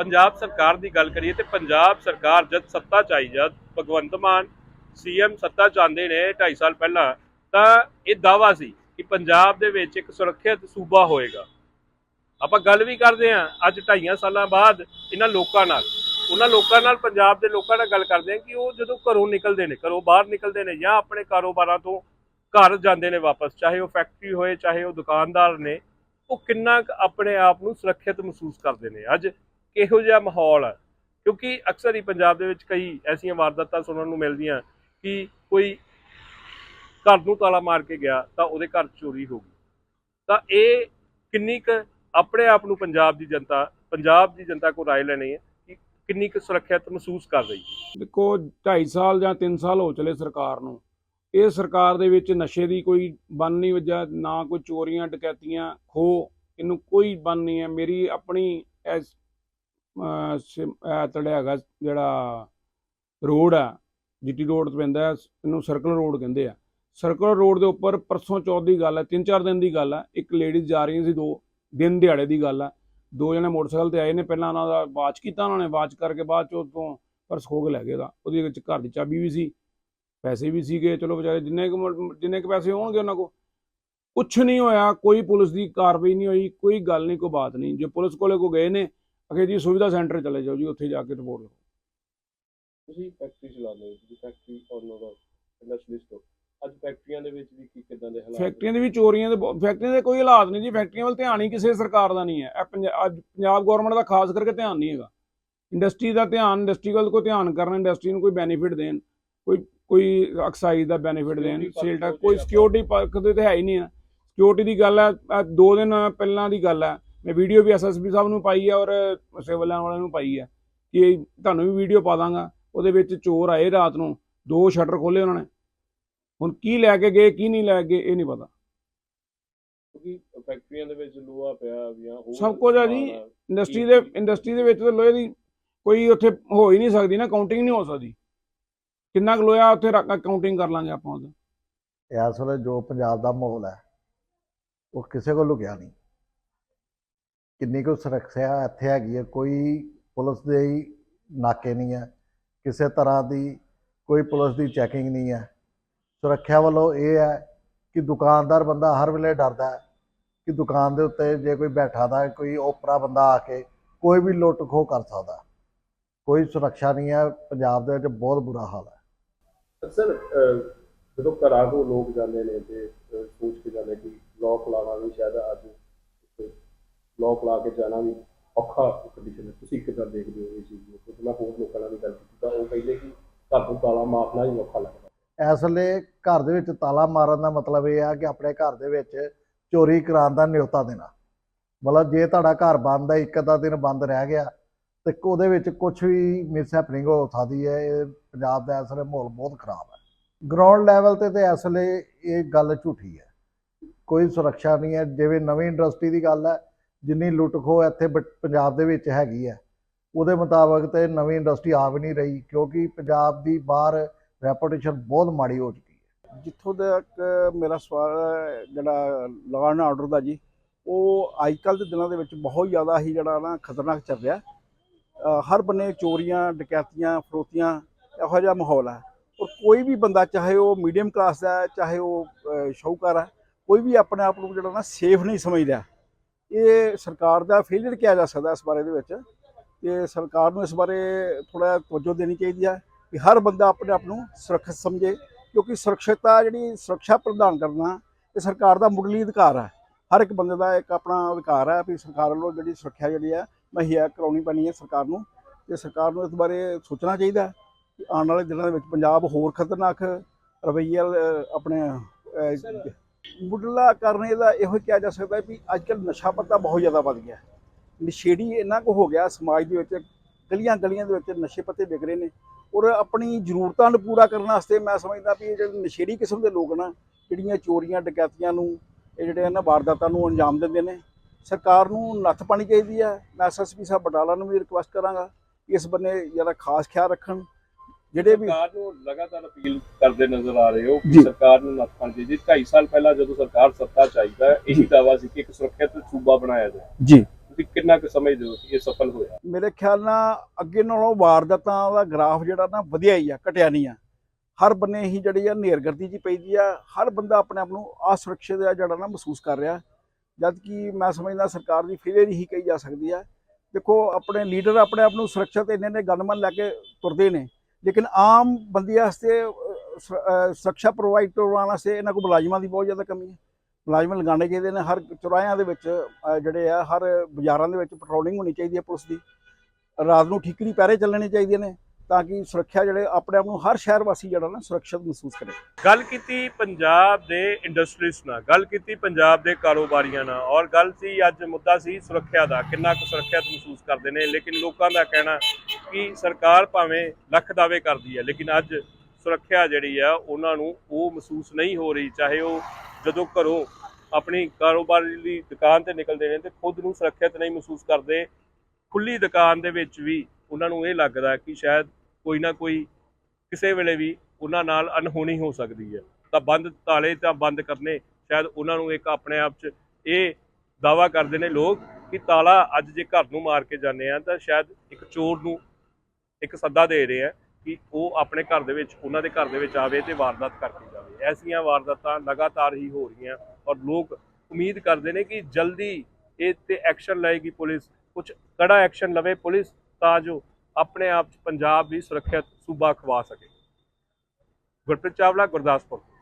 ਪੰਜਾਬ ਸਰਕਾਰ ਦੀ ਗੱਲ ਕਰੀਏ ਤੇ ਪੰਜਾਬ ਸਰਕਾਰ ਜਦ ਸੱਤਾ ਚ ਆਈ, ਜਦ ਭਗਵੰਤ ਮਾਨ ਸੀਐਮ ਸੱਤਾ ਚ ਆਉਂਦੇ ਨੇ 2.5 ਸਾਲ ਪਹਿਲਾਂ, ਤਾਂ ਇਹ ਦਾਵਾ ਸੀ ਕਿ ਪੰਜਾਬ ਦੇ ਵਿੱਚ ਇੱਕ ਸੁਰੱਖਿਅਤ ਸੂਬਾ ਹੋਏਗਾ। ਆਪਾਂ ਗੱਲ ਵੀ ਕਰਦੇ ਹਾਂ, ਅੱਜ 2.5 ਸਾਲਾਂ ਬਾਅਦ ਇਹਨਾਂ ਲੋਕਾਂ ਨਾਲ, ਉਹਨਾਂ ਲੋਕਾਂ ਨਾਲ, ਪੰਜਾਬ ਦੇ ਲੋਕਾਂ ਨਾਲ ਗੱਲ ਕਰਦੇ ਹਾਂ ਕਿ ਉਹ ਜਦੋਂ ਘਰੋਂ ਨਿਕਲਦੇ ਨੇ, ਘਰੋਂ ਬਾਹਰ ਨਿਕਲਦੇ ਨੇ ਜਾਂ ਆਪਣੇ ਕਾਰੋਬਾਰਾਂ ਤੋਂ ਘਰ ਜਾਂਦੇ ਨੇ ਵਾਪਸ, ਚਾਹੇ ਉਹ ਫੈਕਟਰੀ ਹੋਏ, ਚਾਹੇ ਉਹ ਦੁਕਾਨਦਾਰ ਨੇ, ਉਹ ਕਿੰਨਾ ਕੁ ਆਪਣੇ ਆਪ ਨੂੰ ਸੁਰੱਖਿਅਤ ਮਹਿਸੂਸ ਕਰਦੇ ਨੇ। ਅੱਜ ਕਿਹੋ ਜਿਹਾ ਮਾਹੌਲ ਹੈ ਕਿਉਂਕਿ ਅਕਸਰ ਹੀ ਪੰਜਾਬ ਦੇ ਵਿੱਚ ਕਈ ਐਸੀਆਂ ਵਾਰਦਾਤਾਂ ਸੁਣਨ ਨੂੰ ਮਿਲਦੀਆਂ ਕਿ ਕੋਈ ਘਰ ਨੂੰ ਤਾਲਾ ਮਾਰ ਕੇ ਗਿਆ ਤਾਂ ਉਹਦੇ ਘਰ ਚੋਰੀ ਹੋ ਗਈ। ਤਾਂ ਇਹ ਕਿੰਨੀ ਕੁ ਆਪਣੇ ਆਪ ਨੂੰ ਪੰਜਾਬ ਦੀ ਜਨਤਾ, ਪੰਜਾਬ ਦੀ ਜਨਤਾ ਕੋਲ ਰਾਏ ਲੈਣੀ ਹੈ ਕਿ ਕਿੰਨੀ ਕੁ ਸੁਰੱਖਿਅਤ ਮਹਿਸੂਸ ਕਰ ਰਹੀ ਹੈ? ਦੇਖੋ 2.5 ਸਾਲ ਜਾਂ 3 ਸਾਲ ਹੋ ਚਲੇ ਸਰਕਾਰ ਨੂੰ। ਇਹ ਸਰਕਾਰ ਦੇ ਵਿੱਚ ਨਸ਼ੇ ਦੀ ਕੋਈ ਬੰਨ ਨਹੀਂ ਵੱਜਾ ਨਾ ਕੋਈ ਚੋਰੀਆਂ, ਡਕੈਤੀਆਂ ਖੋ ਇਹਨੂੰ ਕੋਈ ਬੰਨ ਨਹੀਂ ਹੈ। ਮੇਰੀ ਆਪਣੀ ਐਸ ਤੜਿਆ ਹੈਗਾ, ਜਿਹੜਾ ਰੋਡ ਆ, ਜੀਟੀ ਰੋਡ ਤੇ ਪੈਂਦਾ ਇਹਨੂੰ ਸਰਕਲ ਰੋਡ ਕਹਿੰਦੇ ਆ। ਸਰਕਲ ਰੋਡ ਦੇ ਉੱਪਰ ਪਰਸੋਂ ਚੌਥ ਦੀ ਗੱਲ ਹੈ ਤਿੰਨ ਚਾਰ ਦਿਨ ਦੀ ਗੱਲ ਹੈ ਇੱਕ ਲੇਡੀਜ਼ ਜਾ ਰਹੀਆਂ ਸੀ ਦੋ, ਦਿਨ ਦਿਹਾੜੇ ਦੀ ਗੱਲ ਹੈ ਦੋ ਜਣੇ ਮੋਟਰਸਾਈਕਲ ਤੇ ਆਏ ਨੇ, ਪਹਿਲਾਂ ਉਹਨਾਂ ਦਾ ਵਾਚ ਕੀਤਾ ਉਹਨਾਂ ਨੇ, ਵਾਚ ਕਰਕੇ ਬਾਅਦ ਚ ਉਹ ਪਰਸ ਖੋ ਕੇ ਲੈ ਗਏ ਦਾ ਉਹਦੇ ਵਿੱਚ ਘਰ ਦੀ ਚਾਬੀ ਵੀ ਸੀ, ਪੈਸੇ ਵੀ ਸੀਗੇ, ਚਲੋ ਵਿਚਾਰੇ ਜਿੰਨੇ ਕੁ ਮ- ਜਿੰਨੇ ਕੁ ਪੈਸੇ ਹੋਣਗੇ ਉਹਨਾਂ ਕੋ ਕੁਛ ਨਹੀਂ ਹੋਇਆ, ਕੋਈ ਪੁਲਿਸ ਦੀ ਕਾਰਵਾਈ ਨਹੀਂ ਹੋਈ, ਕੋਈ ਗੱਲ ਨਹੀਂ, ਕੋਈ ਬਾਤ ਨਹੀਂ। ਜੇ ਪੁਲਿਸ ਕੋਲੇ ਕੋ ਗਏ ਨੇ ਅਖੇ ਜੀ ਸੁਵਿਧਾ ਸੈਂਟਰ ਚਲੇ ਜਾਓ ਜੀ ਉੱਥੇ ਜਾ ਕੇ ਰਿਪੋਰਟ ਲਿਖੋ ਤੁਸੀਂ ਫੈਕਟਰੀ ਚਲਾਉਂਦੇ ਹੋ ਤੁਸੀਂ ਫੈਕਟਰੀ ਓਨਰ ਹੋ ਇੰਡਸਟਰੀਸਟ ਹੋ। ਅੱਜ ਫੈਕਟਰੀਆਂ ਦੇ ਵਿੱਚ ਵੀ ਕੀ ਕਿਦਾਂ ਦੇ ਹਾਲਾਤ ਫੈਕਟਰੀਆਂ ਦੇ ਵੀ ਚੋਰੀਆਂ ਦੇ ਫੈਕਟਰੀਆਂ ਦੇ ਕੋਈ ਹਾਲਾਤ ਨਹੀਂ ਜੀ ਫੈਕਟਰੀਆਂ ਵੱਲ ਧਿਆਨ ਹੀ ਕਿਸੇ ਸਰਕਾਰ ਦਾ ਨਹੀਂ ਹੈ। ਅੱਜ ਪੰਜਾਬ ਗਵਰਨਮੈਂਟ ਦਾ ਖਾਸ ਕਰਕੇ ਧਿਆਨ ਨਹੀਂ ਹੈਗਾ। ਇੰਡਸਟਰੀ ਦਾ ਧਿਆਨ ਇੰਡਸਟਰੀ ਵੱਲ ਕੋਈ ਧਿਆਨ ਕਰਨ ਇੰਡਸਟਰੀ ਨੂੰ ਕੋਈ ਬੈਨੀਫਿਟ ਦੇਣ ਕੋਈ ਕੋਈ ਐਕਸਾਈਜ਼ ਦਾ ਬੈਨੀਫਿਟ ਦੇਣ ਸੇਲ ਪੱਖ ਕੋਈ ਸਿਕਿਉਰਿਟੀ ਪੱਖ ਤੇ ਤਾਂ ਹੈ ਹੀ ਨਹੀਂ ਹੈ। ਸਿਕਿਉਰਿਟੀ ਦੀ ਗੱਲ ਹੈ ਦੋ ਦਿਨ ਪਹਿਲਾਂ ਦੀ ਗੱਲ ਹੈ। ਮੈਂ ਵੀਡੀਓ ਵੀ ਐਸਐਸਪੀ ਸਾਹਿਬ ਨੂੰ ਪਾਈ ਹੈ ਔਰ ਸਿਵਲ ਵਾਲਿਆਂ ਨੂੰ ਪਾਈ ਹੈ ਕਿ ਤੁਹਾਨੂੰ ਵੀ ਵੀਡੀਓ ਪਾ ਦਾਂਗਾ। ਉਹਦੇ ਵਿੱਚ ਚੋਰ ਆਏ ਰਾਤ ਨੂੰ ਦੋ ਸ਼ਟਰ ਖੋਲੇ ਉਹਨਾਂ ਨੇ। ਹੁਣ ਕੀ ਲੈ ਕੇ ਗਏ ਕੀ ਨਹੀਂ ਲੈ ਕੇ ਗਏ ਇਹ ਨਹੀਂ ਪਤਾ। ਕਿਉਂਕਿ ਫੈਕਟਰੀਆਂ ਦੇ ਵਿੱਚ ਲੋਹਾ ਪਿਆ ਜਾਂ ਹੋਰ ਸਭ ਕੁਝ ਆ ਜੀ। ਆ। ਇੰਡਸਟਰੀ ਦੇ ਇੰਡਸਟਰੀ ਦੇ ਵਿੱਚ ਤਾਂ ਲੋਹੇ ਦੀ ਕੋਈ ਉੱਥੇ ਹੋ ਹੀ ਨਹੀਂ ਸਕਦੀ ਨਾ ਕਾਊਂਟਿੰਗ ਨਹੀਂ ਹੋ ਸਕਦੀ। ਕਿੰਨਾ ਕੁ ਲੋਹਾ ਉੱਥੇ ਕਾਊਂਟਿੰਗ ਕਰ ਲਾਂਗੇ ਆਪਾਂ ਉਹਦਾ। ਇਸ ਵੇਲੇ ਜੋ ਪੰਜਾਬ ਦਾ ਮਾਹੌਲ ਹੈ ਉਹ ਕਿਸੇ ਕੋਲ ਲੁਕਿਆ ਨਹੀਂ। ਕਿੰਨੀ ਕੁ ਸੁਰੱਖਿਆ ਇੱਥੇ ਹੈਗੀ ਹੈ ਕੋਈ ਪੁਲਿਸ ਦੇ ਨਾਕੇ ਨਹੀਂ ਹੈ ਕਿਸੇ ਤਰ੍ਹਾਂ ਦੀ ਕੋਈ ਪੁਲਿਸ ਦੀ ਚੈਕਿੰਗ ਨਹੀਂ ਹੈ ਸੁਰੱਖਿਆ ਵੱਲੋਂ ਇਹ ਹੈ ਕਿ ਦੁਕਾਨਦਾਰ ਬੰਦਾ ਹਰ ਵੇਲੇ ਡਰਦਾ ਹੈ ਕਿ ਦੁਕਾਨ ਦੇ ਉੱਤੇ ਜੇ ਕੋਈ ਬੈਠਾ ਦਾ ਕੋਈ ਓਪਰਾ ਬੰਦਾ ਆ ਕੇ ਕੋਈ ਵੀ ਲੁੱਟ ਖੋਹ ਕਰ ਸਕਦਾ। ਕੋਈ ਸੁਰੱਖਿਆ ਨਹੀਂ ਹੈ ਪੰਜਾਬ ਦੇ ਵਿੱਚ ਬਹੁਤ ਬੁਰਾ ਹਾਲ ਹੈ। ਸਰ ਜਦੋਂ ਘਰਾਂ ਤੋਂ ਲੋਕ ਜਾਂਦੇ ਨੇ ਤੇ ਸੋਚ ਕੇ ਜਾਂਦੇ ਕਿ ਲੋਕ ਲਾਣਾ ਸ਼ਾਇਦ ਅੱਜ ਲੋਕ ਲਾ ਕੇ ਜਾਣਾ ਵੀ ਔਖਾ ਕੰਡੀਸ਼ਨ ਹੈ। ਤੁਸੀਂ ਕਿੱਦਾਂ ਦੇਖਦੇ ਹੋ ਇਹ ਚੀਜ਼ ਨੂੰ। ਕਿਉਂਕਿ ਮੈਂ ਹੋਰ ਲੋਕਾਂ ਨਾਲ ਵੀ ਗੱਲ ਕੀਤੀ ਤਾਂ ਉਹ ਕਹਿੰਦੇ ਕਿ ਘਰ ਤੋਂ ਤਾਲਾ ਮਾਰਨਾ ਹੀ ਔਖਾ ਲੱਗਦਾ। ਇਸ ਵੇਲੇ ਘਰ ਦੇ ਵਿੱਚ ਤਾਲਾ ਮਾਰਨ ਦਾ ਮਤਲਬ ਇਹ ਆ ਕਿ ਆਪਣੇ ਘਰ ਦੇ ਵਿੱਚ ਚੋਰੀ ਕਰਾਉਣ ਦਾ ਨਿਯੋਤਾ ਦੇਣਾ। ਮਤਲਬ ਜੇ ਤੁਹਾਡਾ ਘਰ ਬੰਦ ਹੈ, ਇੱਕ ਅੱਧਾ ਦਿਨ ਬੰਦ ਰਹਿ ਗਿਆ, ਤੇ ਉਹਦੇ ਵਿੱਚ ਕੁਝ ਵੀ ਮਿਸ ਹੈਪਨਿੰਗ ਹੋ ਸਕਦੀ ਹੈ। ਇਹ ਪੰਜਾਬ ਦਾ ਇਸ ਵੇਲੇ ਮਾਹੌਲ ਬਹੁਤ ਖਰਾਬ ਹੈ। ਗਰਾਊਂਡ ਲੈਵਲ ਤੇ ਤੇ ਇਸ ਵੇਲੇ ਇਹ ਗੱਲ ਝੂਠੀ ਹੈ। ਕੋਈ ਸੁਰੱਖਿਆ ਨਹੀਂ ਹੈ। ਜਿਵੇਂ ਨਵੀਂ ਇੰਡਸਟਰੀ ਦੀ ਗੱਲ ਹੈ ਜਿੰਨੀ ਲੁੱਟ ਖੋਹ ਇੱਥੇ ਬ- ਪੰਜਾਬ ਦੇ ਵਿੱਚ ਹੈਗੀ ਹੈ ਉਹਦੇ ਮੁਤਾਬਕ ਤੇ ਨਵੀਂ ਇੰਡਸਟਰੀ ਆ ਵੀ ਨਹੀਂ ਰਹੀ ਕਿਉਂਕਿ ਪੰਜਾਬ ਦੀ ਬਾਹਰ ਰੈਪੂਟੇਸ਼ਨ ਬਹੁਤ ਮਾੜੀ ਹੋ ਚੁੱਕੀ ਹੈ। ਜਿੱਥੋਂ ਤੱਕ ਮੇਰਾ ਸਵਾਲ ਜਿਹੜਾ ਲਾਅ ਐਂਡ ਆਰਡਰ ਦਾ ਜੀ ਉਹ ਅੱਜ ਕੱਲ੍ਹ ਦੇ ਦਿਨਾਂ ਦੇ ਵਿੱਚ ਬਹੁਤ ਜ਼ਿਆਦਾ ਹੀ ਜਿਹੜਾ ਨਾ ਖਤਰਨਾਕ ਚੱਲ ਰਿਹਾ। ਹਰ ਬੰਨੇ ਚੋਰੀਆਂ ਡਕੈਤੀਆਂ ਫਰੋਤੀਆਂ ਇਹੋ ਜਿਹਾ ਮਾਹੌਲ ਹੈ। ਔਰ ਕੋਈ ਵੀ ਬੰਦਾ ਚਾਹੇ ਉਹ ਮੀਡੀਅਮ ਕਲਾਸ ਦਾ ਚਾਹੇ ਉਹ ਅ, ਹੈ ਕੋਈ ਵੀ ਆਪਣੇ ਆਪ ਨੂੰ ਜਿਹੜਾ ਨਾ ਸੇਫ ਨਹੀਂ ਸਮਝਦਾ। ਇਹ ਸਰਕਾਰ ਦਾ ਫੇਲਿਅਰ ਕਿਹਾ ਜਾ ਸਕਦਾ ਇਸ ਬਾਰੇ ਦੇ ਵਿੱਚ ਤੇ ਸਰਕਾਰ ਨੂੰ ਇਸ ਬਾਰੇ ਥੋੜਾ ਤਵੱਜੋ ਦੇਣੀ ਚਾਹੀਦੀ ਹੈ ਕਿ ਹਰ ਬੰਦਾ ਆਪਣੇ ਆਪ ਨੂੰ ਸੁਰੱਖਿਅਤ ਸਮਝੇ, ਕਿਉਂਕਿ ਸੁਰੱਖਿਅਤਾ ਜਿਹੜੀ ਸੁਰੱਖਿਆ ਪ੍ਰਦਾਨ ਕਰਨਾ ਇਹ ਸਰਕਾਰ ਦਾ ਮੁੱਢਲੀ ਅਧਿਕਾਰ ਹੈ ਹਰ ਇੱਕ ਬੰਦੇ ਦਾ ਇੱਕ ਆਪਣਾ ਅਧਿਕਾਰ ਹੈ ਵੀ ਸਰਕਾਰ ਵੱਲੋਂ ਜਿਹੜੀ ਸੁਰੱਖਿਆ ਜਿਹੜੀ ਹੈ ਮੁਹੱਈਆ ਕਰਾਉਣੀ ਪੈਣੀ ਹੈ ਸਰਕਾਰ ਨੂੰ ਤੇ ਸਰਕਾਰ ਨੂੰ ਇਸ ਬਾਰੇ ਸੋਚਣਾ ਚਾਹੀਦਾ ਕਿ ਆਉਣ ਵਾਲੇ ਦਿਨਾਂ ਦੇ ਵਿੱਚ ਪੰਜਾਬ ਹੋਰ ਖਤਰਨਾਕ ਰਵੱਈਏ ਆਪਣੇ ਮੁੱਢਲਾ ਕਾਰਨ ਇਹਦਾ ਇਹੋ ਹੀ ਕਿਹਾ ਜਾ ਸਕਦਾ ਵੀ ਅੱਜ ਕੱਲ੍ਹ ਨਸ਼ਾ ਪੱਤਾ ਬਹੁਤ ਜ਼ਿਆਦਾ ਵੱਧ ਗਿਆ। ਨਸ਼ੇੜੀ ਇੰਨਾ ਕੁ ਹੋ ਗਿਆ ਸਮਾਜ ਦੇ ਵਿੱਚ, ਗਲੀਆਂ ਗਲੀਆਂ ਦੇ ਵਿੱਚ ਨਸ਼ੇ ਪੱਤੇ ਵਿਕ ਰਹੇ ਨੇ। ਔਰ ਆਪਣੀ ਜ਼ਰੂਰਤਾਂ ਨੂੰ ਪੂਰਾ ਕਰਨ ਵਾਸਤੇ ਮੈਂ ਸਮਝਦਾ ਵੀ ਇਹ ਜਿਹੜੇ ਨਸ਼ੇੜੀ ਕਿਸਮ ਦੇ ਲੋਕ ਨਾ, ਜਿਹੜੀਆਂ ਚੋਰੀਆਂ, ਡਕੈਤੀਆਂ ਨੂੰ, ਇਹ ਜਿਹੜੇ ਇਹਨਾਂ ਵਾਰਦਾਤਾਂ ਨੂੰ ਅੰਜਾਮ ਦਿੰਦੇ ਨੇ, ਸਰਕਾਰ ਨੂੰ ਨੱਥ ਪਾਣੀ ਚਾਹੀਦੀ ਹੈ ਮੈਂ ਐਸਐਸਪੀ ਸਾਹਿਬ ਬਟਾਲਾ ਨੂੰ ਵੀ ਰਿਕੁਐਸਟ ਕਰਾਂਗਾ ਇਸ ਬੰਨੇ ਜ਼ਿਆਦਾ ਖਾਸ ਖਿਆਲ ਰੱਖਣ। ਜਿਹੜੇ ਵੀ ਸਰਕਾਰ ਨੂੰ ਲਗਾਤਾਰ ਅਪੀਲ ਕਰਦੇ ਨਜ਼ਰ ਆ ਰਹੇ ਹੋ ਕਿ ਜੀ। ਸਰਕਾਰ ਨੂੰ ਨੱਥ ਪਾਣੀ ਚਾਹੀਦੀ 2.5 ਸਾਲ ਪਹਿਲਾਂ ਜਦੋਂ ਸਰਕਾਰ ਸੱਤਾ ਚਾਹੀਦਾ ਇਹੀ ਦਾਵਾ ਸੀ ਕਿ ਇੱਕ ਸੁਰੱਖਿਅਤ ਸੂਬਾ ਬਣਾਇਆ ਜਾਏ ਜੀ। ਵੀ ਕਿੰਨਾ ਕੁ ਸਮਝਦੇ ਹੋ ਕਿ ਇਹ ਸਫਲ ਹੋਇਆ? ਮੇਰੇ ਖਿਆਲ ਨਾਲ ਅੱਗੇ ਨਾਲੋਂ ਵਾਰਦਾਤਾਂ ਦਾ ਗ੍ਰਾਫ ਜਿਹੜਾ ਨਾ ਵਧਿਆ ਹੀ ਆ ਘਟਿਆ ਨਹੀਂ ਆ। ਹਰ ਬੰਨੇ ਹੀ ਜਿਹੜੀ ਆ ਨੇਰਗਰਦੀ ਜੀ ਪੈਦੀ ਆ ਹਰ ਬੰਦਾ ਆਪਣੇ ਆਪ ਨੂੰ ਅਸੁਰੱਖਿਅਤ ਆ ਜਿਹੜਾ ਨਾ ਮਹਿਸੂਸ ਕਰ ਰਿਹਾ। ਜਦ ਕਿ ਮੈਂ ਸਮਝਦਾ ਸਰਕਾਰ ਦੀ ਫੇਲਿਅਰ ਹੀ ਕਹੀ ਜਾ ਸਕਦੀ ਆ। ਦੇਖੋ ਆਪਣੇ ਲੀਡਰ ਆਪਣੇ ਆਪ ਨੂੰ ਸੁਰੱਖਿਅਤ ਇੰਨੇ ਨੇ ਗਨਮਨ ਲੈ ਕੇ ਤੁਰਦੇ ਨੇ। ਲੇਕਿਨ ਆਮ ਬੰਦੇ ਵਾਸਤੇ ਅਹ, ਸੁਰੱਖਿਆ ਪ੍ਰੋਵਾਈਡ ਕਰਵਾਉਣ ਵਾਸਤੇ ਇਹਨਾਂ ਕੋਲ ਮੁਲਾਜ਼ਮਾਂ ਦੀ ਬਹੁਤ ਜ਼ਿਆਦਾ ਕਮੀ ਹੈ। ਮੁਲਾਜ਼ਮ ਲਗਾਉਣੇ ਚਾਹੀਦੇ ਨੇ ਹਰ ਚੁਰਾਹਿਆਂ ਦੇ ਵਿੱਚ ਜਿਹੜੇ ਆ ਹਰ ਬਾਜ਼ਾਰਾਂ ਦੇ ਵਿੱਚ ਪੈਟਰੋਲਿੰਗ ਹੋਣੀ ਚਾਹੀਦੀ ਹੈ ਪੁਲਿਸ ਦੀ। ਰਾਤ ਨੂੰ ਠੀਕਰੀ ਪਹਿਰੇ ਚੱਲਣੇ ਚਾਹੀਦੇ ਨੇ। ਤਾਂ ਕਿ ਸੁਰੱਖਿਆ ਜਿਹੜੇ ਆਪਣੇ ਆਪ ਨੂੰ ਹਰ ਸ਼ਹਿਰ ਵਾਸੀ ਜਿਹੜਾ ਨਾ ਸੁਰੱਖਿਅਤ ਮਹਿਸੂਸ ਕਰੇ। ਗੱਲ ਕੀਤੀ ਪੰਜਾਬ ਦੇ ਇੰਡਸਟਰੀਜ਼ ਨਾਲ, ਗੱਲ ਕੀਤੀ ਪੰਜਾਬ ਦੇ ਕਾਰੋਬਾਰੀਆਂ ਨਾਲ ਔਰ ਗੱਲ ਸੀ, ਅੱਜ ਮੁੱਦਾ ਸੀ ਸੁਰੱਖਿਆ ਦਾ, ਕਿੰਨਾ ਕੁ ਸੁਰੱਖਿਅਤ ਮਹਿਸੂਸ ਕਰਦੇ ਨੇ, ਲੇਕਿਨ ਲੋਕਾਂ ਦਾ ਕਹਿਣਾ ਕਿ ਸਰਕਾਰ ਭਾਵੇਂ ਲੱਖ ਦਾਅਵੇ ਕਰਦੀ ਹੈ, ਲੇਕਿਨ ਅੱਜ ਸੁਰੱਖਿਆ ਜਿਹੜੀ ਆ, ਉਹਨਾਂ ਨੂੰ ਉਹ ਮਹਿਸੂਸ ਨਹੀਂ ਹੋ ਰਹੀ, ਚਾਹੇ ਉਹ ਜਦੋਂ ਘਰੋਂ ਆਪਣੀ ਕਾਰੋਬਾਰੀ ਲਈ ਦੁਕਾਨ ਤੇ ਨਿਕਲਦੇ ਨੇ ਤੇ ਖੁਦ ਨੂੰ ਸੁਰੱਖਿਅਤ ਨਹੀਂ ਮਹਿਸੂਸ ਕਰਦੇ ਖੁੱਲੀ ਦੁਕਾਨ ਦੇ ਵਿੱਚ ਵੀ ਉਹਨਾਂ ਨੂੰ ਇਹ ਲੱਗਦਾ ਕਿ ਸ਼ਾਇਦ ਕੋਈ ਨਾ ਕੋਈ ਕਿਸੇ ਵੇਲੇ ਵੀ ਉਹਨਾਂ ਨਾਲ ਅਨਹੋਣੀ ਹੋ ਸਕਦੀ ਹੈ। ਤਾਂ ਬੰਦ ਤਾਲੇ ਤਾਂ ਬੰਦ ਕਰਨੇ, ਸ਼ਾਇਦ ਉਹਨਾਂ ਨੂੰ ਇੱਕ ਆਪਣੇ ਆਪ 'ਚ ਇਹ ਦਾਵਾ ਕਰਦੇ ਨੇ ਲੋਕ ਕਿ ਤਾਲਾ ਅੱਜ ਜੇ ਘਰ ਨੂੰ ਮਾਰ ਕੇ ਜਾਂਦੇ ਆ, ਤਾਂ ਸ਼ਾਇਦ ਇੱਕ ਚੋਰ ਨੂੰ ਇੱਕ ਸੱਦਾ ਦੇ ਰਹੇ ਆ ਕਿ ਉਹ ਆਪਣੇ ਘਰ ਦੇ ਵਿੱਚ, ਉਹਨਾਂ ਦੇ ਘਰ ਦੇ ਵਿੱਚ ਆਵੇ ਤੇ ਵਾਰਦਾਤ ਕਰਕੇ ਜਾਵੇ। ਐਸੀਆਂ ਵਾਰਦਾਤਾਂ ਲਗਾਤਾਰ ਹੀ ਹੋ ਰਹੀਆਂ ਔਰ ਲੋਕ ਉਮੀਦ ਕਰਦੇ ਨੇ ਕਿ ਜਲਦੀ ਇਹ ਤੇ ਐਕਸ਼ਨ ਲਏਗੀ ਪੁਲਿਸ। ਕੁਝ ਕੜਾ ਐਕਸ਼ਨ ਲਵੇ ਪੁਲਿਸ, ਤਾਂ ਜੋ ਆਪਣੇ ਆਪ 'ਚ ਪੰਜਾਬ ਵੀ ਸੁਰੱਖਿਅਤ ਸੂਬਾ ਖਵਾ ਸਕੇ। ਗੁਰਪ੍ਰੀਤ ਚਾਵਲਾ ਗੁਰਦਾਸਪੁਰ।